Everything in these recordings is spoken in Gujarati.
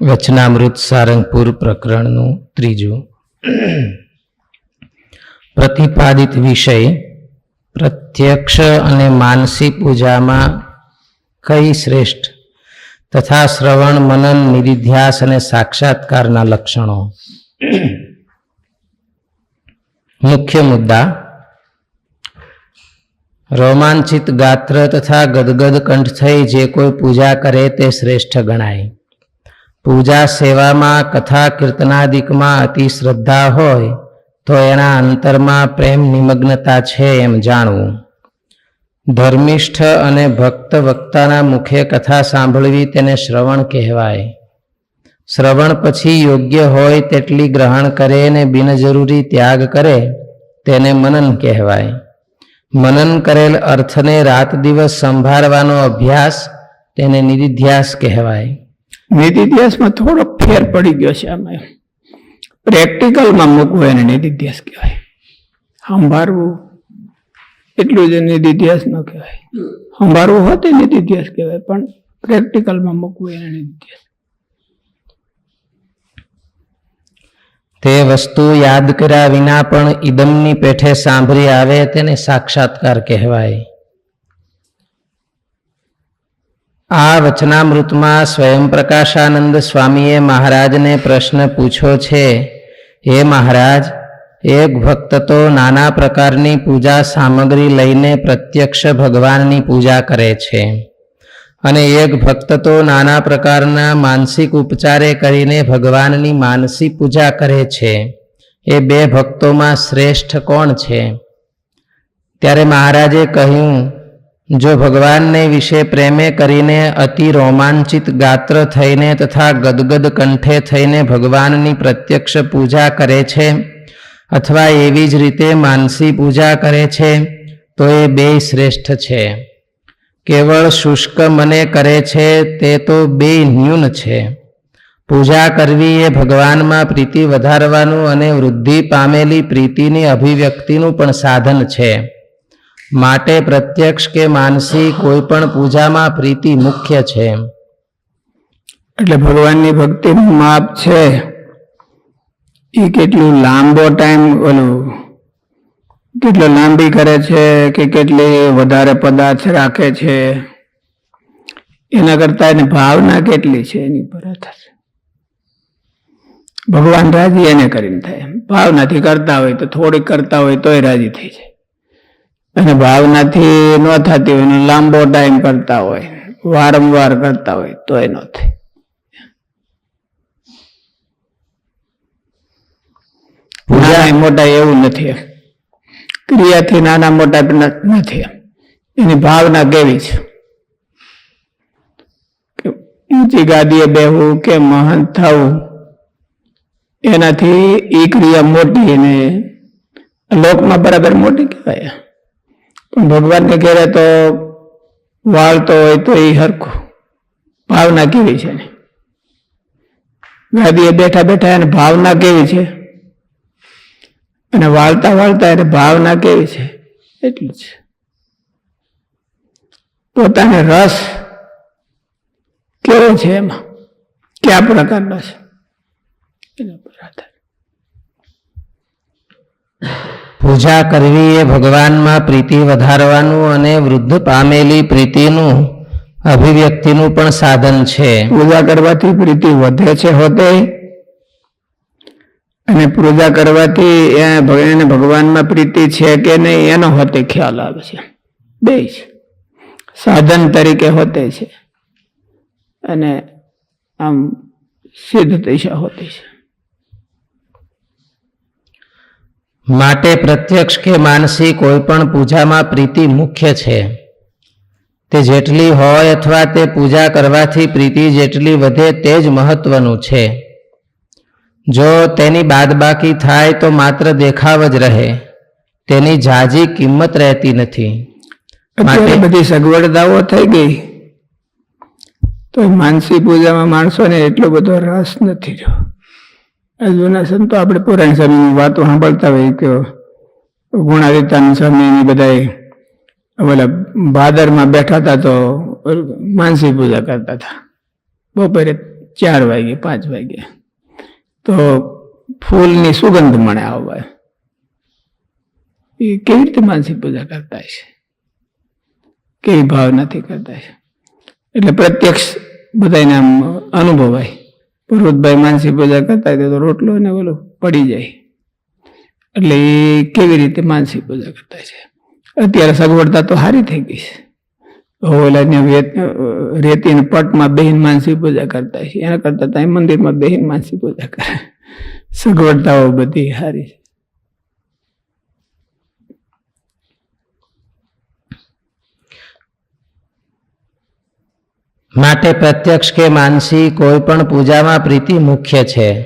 વચનામૃત સારંગપુર પ્રકરણનું ત્રીજું. પ્રતિપાદિત વિષય, પ્રત્યક્ષ અને માનસી પૂજામાં કઈ શ્રેષ્ઠ? તથા શ્રવણ, મનન નિધિધ્યાસ અને સાક્ષાત્કારના લક્ષણો. મુખ્ય મુદ્દા, રોમાંચિત ગાત્ર તથા ગદગદ કંઠ થઈ જે કોઈ પૂજા કરે તે શ્રેષ્ઠ ગણાય. પૂજા સેવામાં, કથા કીર્તનાદિકમાં અતિ શ્રદ્ધા હોય, તો એના અંતરમાં પ્રેમ નિમગ્નતા છે એમ જાણવું. ધર્મિષ્ઠ અને ભક્ત વક્તાના મુખે કથા સાંભળવી તેને શ્રવણ કહેવાય. શ્રવણ પછી યોગ્ય હોય તેટલી ગ્રહણ કરે ને બિનજરૂરી ત્યાગ કરે, તેને મનન કહેવાય. મનન કરેલ અર્થને રાત દિવસ સંભાળવાનો અભ્યાસ તેને નિરિધ્યાસ કહેવાય. નિધિધ્યાસમાં થોડો ફેર પડી ગયો છે આમાં. પ્રેક્ટિકલમાં મૂકવું એને નિધિધ્યાસ કહેવાય. સંભાળવું એટલું જ નિધિધ્યાસ ન કહેવાય. સંભાળવું હોત એ નિધિધ્યાસ કહેવાય, પણ પ્રેક્ટિકલમાં મૂકવું એને નિધિધ્યાસ તે વસ્તુ યાદ કર્યા વિના પણ ઈદમની પેઠે સાંભળી આવે તેને સાક્ષાત્કાર કહેવાય. આ વચનામૃતમાં સ્વયં પ્રકાશાનંદ સ્વામીએ મહારાજને પ્રશ્ન પૂછ્યો છે, હે મહારાજ, એક ભક્ત તો નાના પ્રકારની પૂજા સામગ્રી લઈને પ્રત્યક્ષ ભગવાનની પૂજા કરે છે અને એક ભક્ત તો નાના પ્રકારના માનસિક ઉપચારે કરીને ભગવાનની માનસી પૂજા કરે છે. એ બે ભક્તોમાં શ્રેષ્ઠ કોણ છે? ત્યારે મહારાજે કહ્યું જો ભગવાનને વિશે પ્રેમે કરીને અતિ રોમાંચિત ગાત્ર થઈને તથા ગદગદ કંઠે થઈને ભગવાનની પ્રત્યક્ષ પૂજા કરે છે, અથવા એવી જ રીતે માનસી પૂજા કરે છે, તો એ બે શ્રેષ્ઠ છે. કેવળ શુષ્ક મને કરે છે, તે તો બે ન્યૂન છે. પૂજા કરવી એ ભગવાનમાં પ્રીતિ વધારવાનું અને વૃદ્ધિ પામેલી પ્રીતિની અભિવ્યક્તિનું પણ સાધન છે. માટે પ્રત્યક્ષ કે માનસી કોઈ પણ પૂજામાં પ્રીતિ મુખ્ય છે. એટલે ભગવાનની ભક્તિનું માપ છે. એ કેટલું લાંબો ટાઈમ ઓલું, કેટલો લાંબી કરે છે કે કેટલી વધારે પદાર્થ રાખે છે. એના કરતા એની ભાવના કેટલી છે, એની પર આધાર ભગવાન રાજી એને કરીને થાય. ભાવનાથી કરતા હોય તો, થોડીક કરતા હોય તોય રાજી થઈ જાય. અને ભાવનાથી ન થતી હોય એનો લાંબો ટાઈમ કરતા હોય વારંવાર કરતા હોય તોય ન થાય. નાના મોટા એવું નથી ક્રિયાથી નાના મોટા નથી એની ભાવના કેવી છે? ઊંચી ગાદીએ બેહવું કે મહંત થવું એનાથી એ ક્રિયા મોટી ને લોકમાં બરાબર મોટી કહેવાય. પણ ભગવાનને ઘેરે તો વાળતો હોય તો એ હરખું. ભાવના કેવી છે? ગાદીએ બેઠા બેઠા એને ભાવના કેવી છે? અને વાળતા વાળતા એને ભાવના કેવી છે? એટલું જ. પોતાને રસ કેવો છે એમાં? કયા પ્રકારનો છે? એના પર આધાર. પૂજા કરવી એ ભગવાનમાં પ્રીતિ વધારવાનું અને વૃદ્ધ પામેલી પ્રીતિનું, અભિવ્યક્તિનું પણ સાધન છે. પૂજા કરવાથી પ્રીતિ વધે છે હોતે. અને પૂજા કરવાથી એને ભગવાનમાં પ્રીતિ છે કે નહીં, એનો હોતે ખ્યાલ આવે છે. બે સાધન તરીકે હોતે છે. અને આમ સિદ્ધ દિશા હોતી છે. માટે પ્રત્યક્ષ કે માનસી કોઈ પણ પૂજામાં પ્રીતિ મુખ્ય છે. તે જેટલી હોય અથવા તે પૂજા કરવાથી પ્રીતિ જેટલી વધે તે જ મહત્વનું છે. જો તેની બાદબાકી થાય તો માત્ર દેખાવ જ રહે. તેની જાજી કિંમત રહેતી નથી. માટે- બધી સગવડતાઓ થઈ ગઈ. તો માનસી પૂજામાં માણસોને એટલો બધો રસ નથી જો. જૂના સંતો આપણે પુરાણ સમયની વાતો સાંભળતા હોય કે ગુણાદિત્યાનંદ સ્વામીની બધાય ઓલા ભાદરમાં બેઠા હતા તો માનસી પૂજા કરતા હતા. બપોરે ચાર વાગે, પાંચ વાગે. તો ફૂલની સુગંધ મળે આવવા એ કેવી રીતે માનસી પૂજા કરતા છે કેવી ભાવનાથી કરતા છે એટલે પ્રત્યક્ષ બધાને આમ અનુભવાય. પર્વતભાઈ માનસી પૂજા કરતા હોય તો રોટલો ને ઓલું પડી જાય. એટલે એ કેવી રીતે માનસી પૂજા કરતા છે? અત્યારે સગવડતા તો સારી થઈ ગઈ છે. ઓલા ને રેતી પટમાં બેહીન માનસી પૂજા કરતા છે. એના કરતા ત્યાં મંદિરમાં બેહીન માનસી પૂજા કરે. સગવડતાઓ બધી સારી છે. માટે પ્રત્યક્ષ કે માનસી કોઈ પણ પૂજામાં પ્રીતિ મુખ્ય છે.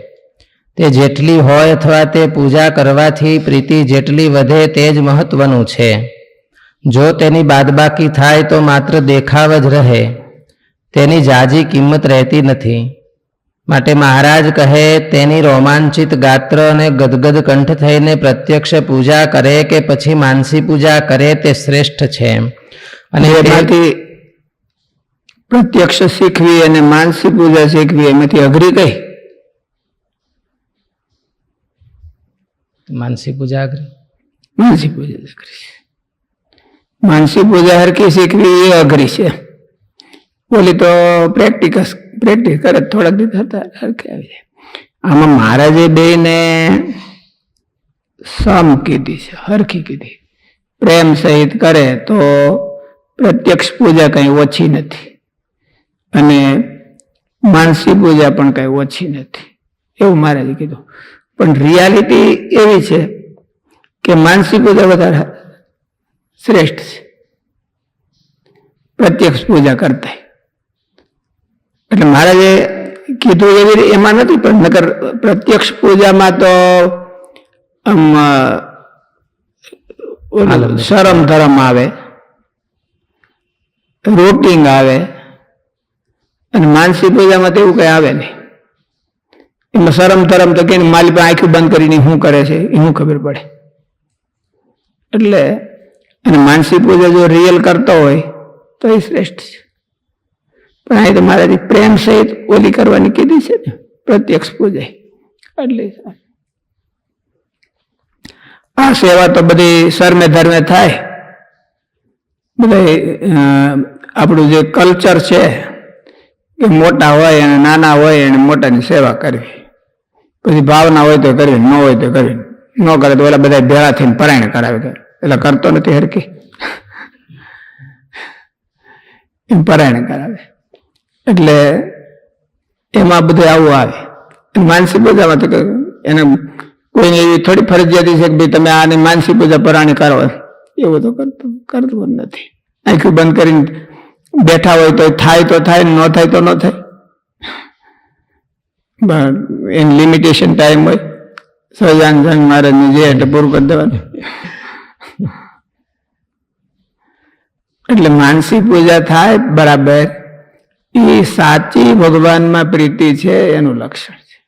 તે જેટલી હોય અથવા તે પૂજા કરવાથી પ્રીતિ જેટલી વધે તે જ મહત્વનું છે. જો તેની બાદબાકી થાય તો માત્ર દેખાવ જ રહે. તેની જાજી કિંમત રહેતી નથી. માટે મહારાજ કહે તેની રોમાંચિત ગાત્ર અને ગદગદ કંઠ થઈને પ્રત્યક્ષ પૂજા કરે કે પછી માનસી પૂજા કરે તે શ્રેષ્ઠ છે. અને એમાંથી પ્રત્યક્ષ શીખવી અને માનસિક પૂજા શીખવી એમાંથી અઘરી કઈ? માનસી પૂજા અઘરી. માનસી પૂજા અઘરી કરી છે. માનસી પૂજા હરકી શીખવી એ અઘરી છે. બોલી તો પ્રેક્ટિકસ પ્રેક્ટિસ કરે થોડાક દિવસ હતા હરખી આવી જાય. આમાં મહારાજે બેને સમ કીધી છે હરખી કીધી. પ્રેમ સહિત કરે તો પ્રત્યક્ષ પૂજા કઈ ઓછી નથી. માનસી પૂજા પણ કઈ ઓછી નથી. એવું મહારાજે કીધું. પણ રિયાલિટી એવી છે કે માનસી પૂજા વધારે શ્રેષ્ઠ છે. પ્રત્યક્ષ પૂજા કરતા. એટલે મહારાજે કીધું એવી રીતે એમાં નથી પણ નકર પ્રત્યક્ષ પૂજામાં તો આમ શરમ ધરમ આવે. રૂટિંગ આવે. અને માનસી પૂજામાં તો એવું કંઈ આવે નહીં. એમાં શરમ ધરમ તો કે માલી પાસે આંખું બંધ કરીને શું કરે છે? એ શું ખબર પડે. એટલે અને માનસી પૂજા જો રિયલ કરતો હોય તો એ શ્રેષ્ઠ છે. પણ અહીં તો મારાથી પ્રેમ સહિત ઓલી કરવાની કીધી છે ને, પ્રત્યક્ષ પૂજા એટલે આ સેવા તો બધી સર્મે ધર્મે થાય. બધા આપણું જે કલ્ચર છે કે મોટા હોય અને નાના હોય એને મોટાની સેવા કરવી. પછી ભાવના હોય તો કરવી, ન હોય તો કરવી. ન કરે તો ઓલા બધા ભેળા થઈને પરાયણ કરાવી કરે એટલે કરતો નથી હરકી એમ પરાયણ કરાવે. એટલે એમાં બધું આવું આવે. માનસી પૂજામાં તો એને કોઈને એવી થોડી ફરજિયાતી છે કે ભાઈ તમે આની માનસી પૂજા પરાણી કરો. એવું તો કરતું કરતું નથી. આંખું બંધ કરીને બેઠા હોય તો થાય તો થાય, ન થાય તો ન થાય. એની લિમિટેશન ટાઈમ હોય સહજાન સંઘ મહારાજને જે એટલે પૂરું કરી દેવાનું. એટલે માનસી પૂજા થાય બરાબર. એ સાચી ભગવાનમાં પ્રીતિ છે એનું લક્ષણ છે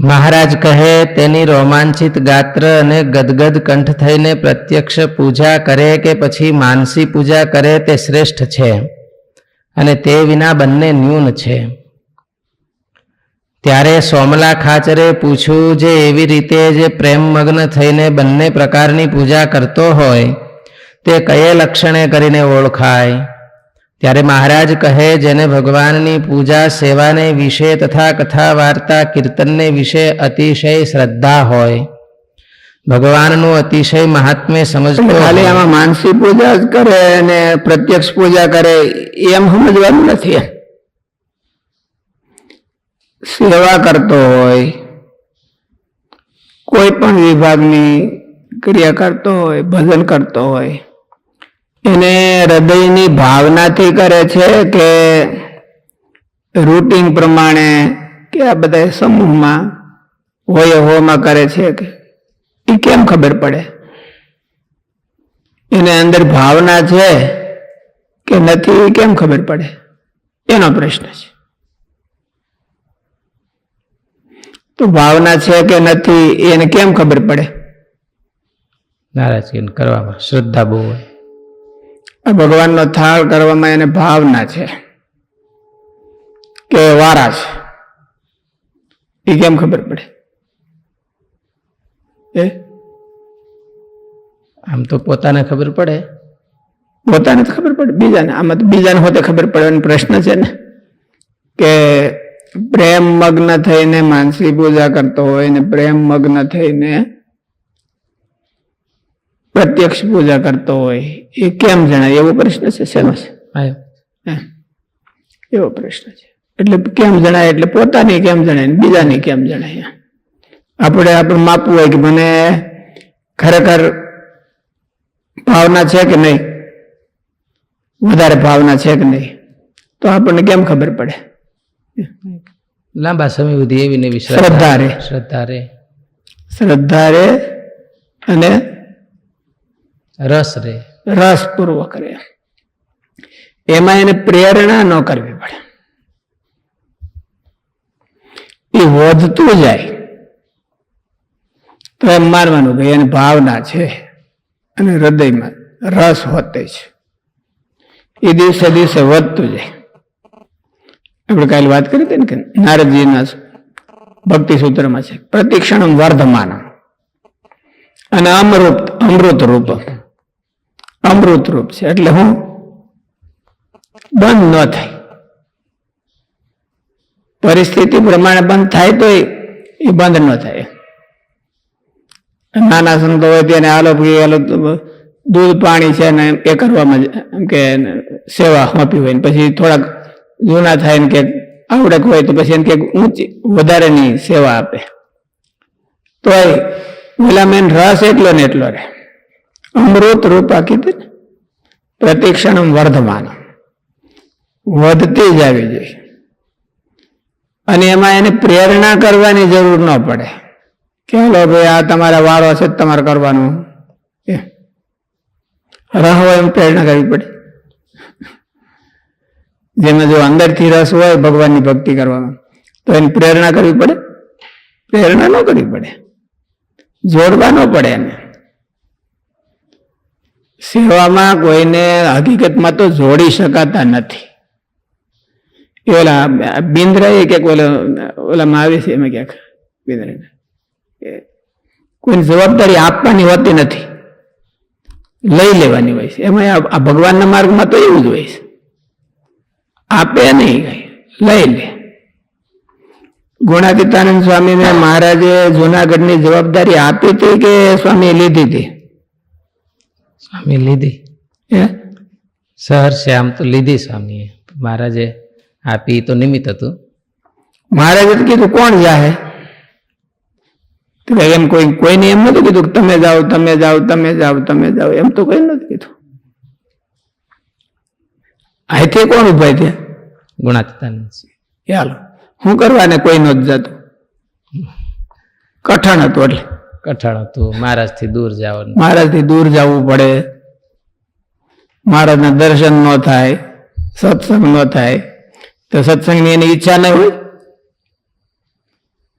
મહારાજ કહે, તેની રોમાંચિત ગાત્ર અને ગદગદ કંઠ થઈને પ્રત્યક્ષ પૂજા કરે કે પછી માનસી પૂજા કરે તે શ્રેષ્ઠ છે અને તે વિના બંને ન્યૂન છે. ત્યારે સોમલા ખાચરે પૂછ્યું, જે એવી રીતે જે પ્રેમમગ્ન થઈને બંને પ્રકારની પૂજા કરતો હોય, તે કયે લક્ષણે કરીને ઓળખાય? ત્યારે મહારાજ કહે જેને ભગવાનની પૂજા સેવાને વિશે તથા કથા વાર્તા કીર્તનને વિશે અતિશય શ્રદ્ધા હોય ભગવાનનું અતિશય મહાત્મ્ય સમજતો ખાલી આમાં માનસી પૂજા જ કરે અને પ્રત્યક્ષ પૂજા કરે એમ સમજવાનું નથી. સેવા કરતો હોય કોઈ પણ વિભાગની ક્રિયા કરતો હોય ભજન કરતો હોય એને હૃદયની ભાવનાથી કરે છે કે રૂટિન પ્રમાણે કે આ બધા સમૂહમાં હોય હોમાં કરે છે કે એ કેમ ખબર પડે? એને અંદર ભાવના છે કે નથી એ કેમ ખબર પડે? એનો પ્રશ્ન છે. તો ભાવના છે કે નથી એને કેમ ખબર પડે? નારાજગી કરવામાં, શ્રદ્ધા બહુ હોય. ભગવાનનો થાળ કરવામાં એને ભાવના છે કે વારા છે. એ કેમ ખબર પડે? એ? આમ તો પોતાને ખબર પડે. પોતાને તો ખબર પડે. બીજાને, આમાં તો બીજાને હોતે ખબર પડવાનો પ્રશ્ન છે ને, કે પ્રેમ મગ્ન થઈને માનસી પૂજા કરતો હોય ને, પ્રેમ મગ્ન થઈને પ્રત્યક્ષ પૂજા કરતો હોય એ કેમ જણાય? એવો પ્રશ્ન છે શેનો છે? એવો પ્રશ્ન છે. એટલે કેમ જણાય? એટલે પોતાની કેમ જણાય? ને બીજાની કેમ જણાય? આપણે આપણે માપવું હોય કે મને ખરેખર ભાવના છે કે નહીં? વધારે ભાવના છે કે નહીં? તો આપણને કેમ ખબર પડે? લાંબા સમય સુધી એવી ને એવી શ્રદ્ધા રે. શ્રદ્ધા રે. શ્રદ્ધા રે અને રસ રે. રસપૂર્વક રે. એમાં એને પ્રેરણા ન કરવી પડે. એ વધતું જાય તો એમ માનવાનું કે એની ભાવના છે અને હૃદયમાં રસ હોતે છે. એ દિવસે દિવસે વધતું જાય. આપણે કાલે વાત કરી હતી ને કે નારદજીના ભક્તિ સૂત્રમાં છે, પ્રતિક્ષણમ વર્ધમાન અને અમૃત અમૃત રૂપ અમૃત રૂપ છે. એટલે હું બંધ ન થાય. પરિસ્થિતિ પ્રમાણે બંધ થાય તો એ બંધ ન થાય. નાના સંતો હોય તેને આલો દૂધ પાણી છે ને એ કરવામાં એમ કે સેવા આપી હોય ને પછી થોડાક જૂના થાય ને કે આવડક હોય તો પછી એને કે ઊંચી વધારેની સેવા આપે. તોય ઓલા મેન રસ એટલો ને એટલો રે અમૃત રૂપા કીધું પ્રતિક્ષણ વર્ધમાન વધતી જ આવી જોઈએ અને એમાં એને પ્રેરણા કરવાની જરૂર ન પડે. કે હાલો ભાઈ, આ તમારા વારો છે, તમારે કરવાનું. રહ હોય એમ પ્રેરણા કરવી પડે. જેમાં જો અંદરથી રસ હોય ભગવાનની ભક્તિ કરવામાં, તો એની પ્રેરણા કરવી પડે. પ્રેરણા ન કરવી પડે. જોડવા ન પડે એને. સેવામાં કોઈને હકીકતમાં તો જોડી શકાતા નથી. એ ઓલા એ ક્યાંક ઓલા ઓલામાં આવે છે, એમાં ક્યાંક બિંદ્રા કોઈને જવાબદારી આપવાની હોતી નથી. લઈ લેવાની હોય છે. એમાં આ- ભગવાનના માર્ગમાં તો એવું જ હોય છે. આપે નહીં કઈ. લઈ લે. ગુણાતીતાનંદ સ્વામીને મહારાજે જુનાગઢની જવાબદારી આપી હતી કે સ્વામી લીધી હતી? સ્વામી લીધી. એ સહર છે આમ તો લીધી સ્વામીએ. મહારાજે આપી તો નિમિત્ત હતું. મહારાજે કીધું કોણ જાહે? એમ કોઈ કોઈને એમ નથી કીધું કે તમે જાઓ તમે જાઓ તમે જાઓ તમે જાઓ. એમ તો કોઈ નથી કીધું. અહીંથી કોણ ઊભા છે ગુણાતીતાનંદ ચાલો હું કરવાને કોઈ નહોતું જતું. કઠણ હતું એટલે. કઠણ હતું. મહારાજથી દૂર જવાનું. મહારાજથી દૂર જવું પડે. મહારાજના દર્શન ન થાય સત્સંગ ન થાય. તો સત્સંગની એની ઈચ્છા ન હોય?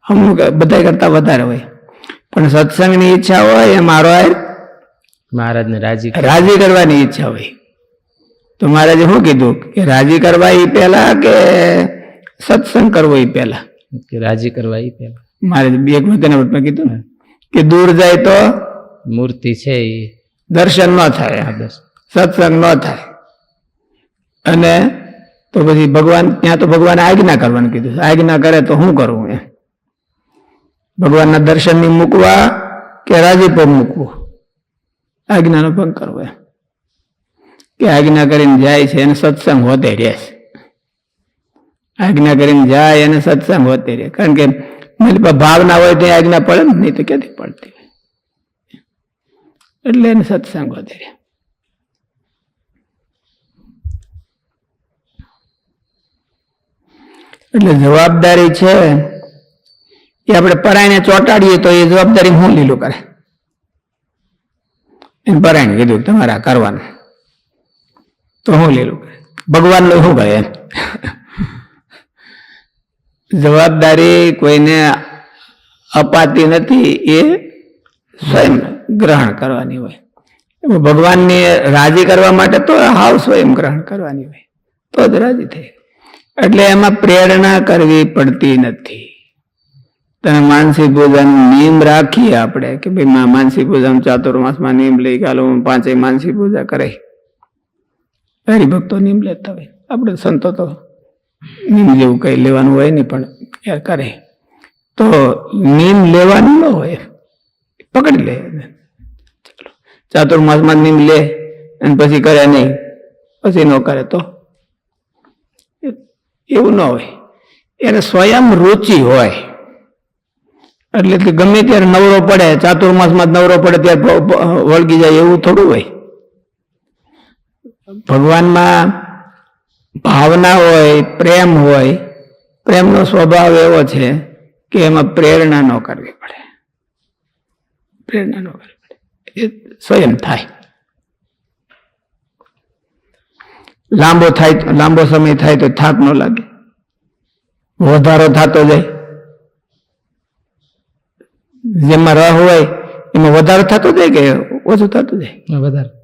અમુક બધા કરતા વધારે હોય. પણ સત્સંગની ઈચ્છા હોય એ મારો હાર મહારાજને રાજી રાજી કરવાની ઈચ્છા હોય. તો મહારાજે શું કીધું? કે રાજી કરવા એ પહેલા કે સત્સંગ કરવો એ પહેલા? કે રાજી કરવા એ પહેલા? મારે બે એક વખત કીધું ને. કે દૂર જાય તો મૂર્તિ છે એ દર્શન ન થાય. સત્સંગ ન થાય. અને તો પછી ભગવાન ત્યાં તો ભગવાને આજ્ઞા કરવાનું કીધું આજ્ઞા કરે તો શું કરવું એમ. ભગવાનના દર્શનની મૂકવા કે રાજીપગ મૂકવો? આજ્ઞાનો ભંગ કરવો એમ. કે આજ્ઞા કરીને જાય છે એને સત્સંગ હોતે રહે છે. આજ્ઞા કરીને જાય એને સત્સંગ હોતે રહે. કારણ કે મારી પાસે ભાવના હોય ત્યાં આજ્ઞા પડે ને, નહીં તો ક્યાંથી પડતી? એટલે એને સત્સંગ વધારે એટલે જવાબદારી છે એ આપણે પરાયણે ચોંટાડીએ તો એ જવાબદારી હું લીલું કરે? એને પરાયણ કીધું, તમારા કરવાનું. તો હું લીલું કરે. ભગવાનનું શું કરે એમ. જવાબદારી કોઈને અપાતી નથી એ સ્વયં ગ્રહણ કરવાની હોય. ભગવાનને રાજી કરવા માટે તો હાવ સ્વયં ગ્રહણ કરવાની હોય. તો જ રાજી થાય એટલે એમાં પ્રેરણા કરવી પડતી નથી. તમે માનસી પૂજન નિયમ રાખીએ આપણે કે ભાઈ માનસી પૂજા ચાતુર્માસમાં નિયમ લઈ કે હાલો હું પાંચેય માનસી પૂજા કરે હરિભક્તો નિયમ લેતા હોય. આપણે સંતો તો નિયમ જેવું કઈ લેવાનું હોય નહીં, પણ કરે. તો નિયમ લેવાનું ન હોય, પકડી લે. ચાલો, ચાતુર્માસમાં નિયમ લે અને પછી કરે નહીં, પછી ન કરે તો? એવું ન હોય. એને સ્વયં રુચિ હોય. એટલે કે ગમે ત્યારે નવરો પડે, ચાતુર્માસમાં નવરો પડે, ત્યારે વળગી જાય એવું થોડું હોય. ભગવાનમાં ભાવના હોય, પ્રેમ હોય, પ્રેમનો સ્વભાવ એવો છે કે એમાં પ્રેરણા ન કરવી પડે. પ્રેરણા ન કરવી પડે. એ સ્વયં થાય. લાંબો થાય, લાંબો સમય થાય તો થાક ન લાગે. વધારો થતો જાય. જેમાં રહ હોય, એમાં વધારો થતો જાય કે ઓછું થતું જાય? વધારે.